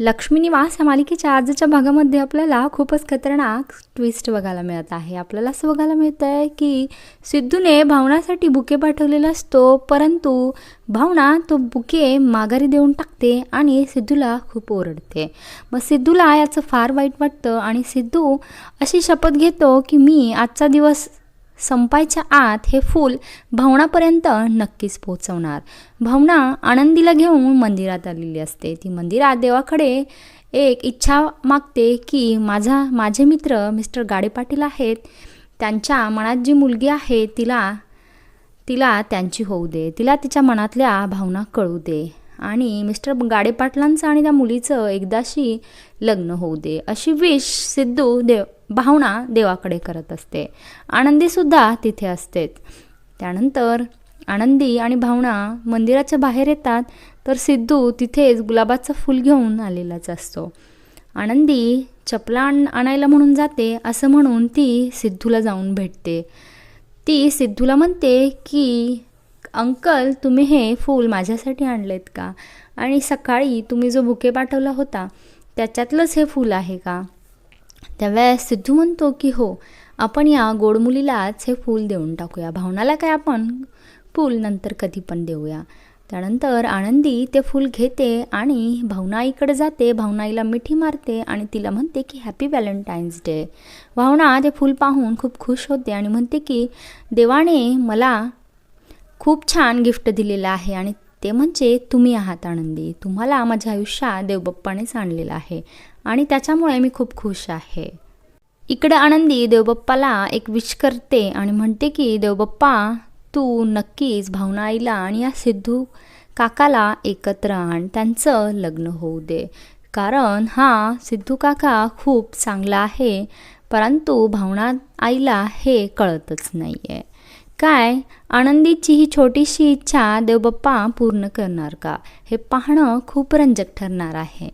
लक्ष्मी निवास या मालिकेच्या आजच्या भागामध्ये आपल्याला खूपच खतरनाक ट्विस्ट बघायला मिळत आहे. आपल्याला असं बघायला मिळत आहे की सिद्धूने भावनासाठी बुके पाठवलेला असतो परंतु भावना तो बुके माघारी देऊन टाकते आणि सिद्धूला खूप ओरडते. मग सिद्धूला याचं फार वाईट वाटतं आणि सिद्धू अशी शपथ घेतो की मी आजचा दिवस संपायच्या आत हे फूल भावनापर्यंत नक्कीच पोचवणार भावना आनंदीला घेऊन मंदिरात आलेली असते. ती मंदिरात देवाकडे एक इच्छा मागते की माझा माझे मित्र मिस्टर गाडे पाटील आहेत. त्यांच्या मनात जी मुलगी आहे तिला तिला त्यांची होऊ दे. तिला तिच्या मनातल्या भावना कळू दे. आणि मिस्टर गाडेपाटलांचं आणि त्या मुलीचं एकदाशी लग्न होऊ दे अशी विश सिद्धू देव भावना देवाकडे करत असते. आनंदीसुद्धा तिथे असते. त्यानंतर आनंदी आणि भावना मंदिराच्या बाहेर येतात तर सिद्धू तिथेच गुलाबाचं फूल घेऊन आलेलाच असतो. आनंदी चपला आण आणायला म्हणून जाते असं म्हणून ती सिद्धूला जाऊन भेटते. ती सिद्धूला म्हणते की अंकल तुम्ही हे फूल माझ्यासाठी आणलेत का? आणि सकाळी तुम्ही जो बुके पाठवला होता त्याच्यातलंच हे फूल आहे का? त्यावेळेस सिद्धू म्हणतो की हो आपण या गोड मुलीलाच हे फूल देऊन टाकूया. भावनाला काय आपण फूल नंतर कधी पण देऊया. त्यानंतर आनंदी ते फूल घेते आणि भावनाईकडे जाते. भावनाईला मिठी मारते आणि तिला म्हणते की हॅपी व्हॅलेंटाईन्स डे भावना ते फूल पाहून खूप खुश होते आणि म्हणते की देवाने मला खूप छान गिफ्ट दिलेलं आहे आणि ते म्हणजे तुम्ही आहात आनंदी. तुम्हाला माझ्या आयुष्यात देवबाप्पानेच आणलेलं आहे आणि त्याच्यामुळे मी खूप खुश आहे. इकडं आनंदी देवबाप्पाला एक विश करते आणि म्हणते की देवबाप्पा तू नक्कीच भावना आईला आणि या सिद्धू काकाला एकत्र आण. त्यांचं लग्न होऊ दे. कारण हा सिद्धू काका खूप चांगला आहे परंतु भावना आईला हे कळतच नाही आहे काय? आनंदीची ही छोटीशी इच्छा देवबाप्पा पूर्ण करणार का? हे पाहणं खूप रंजक ठरणार आहे.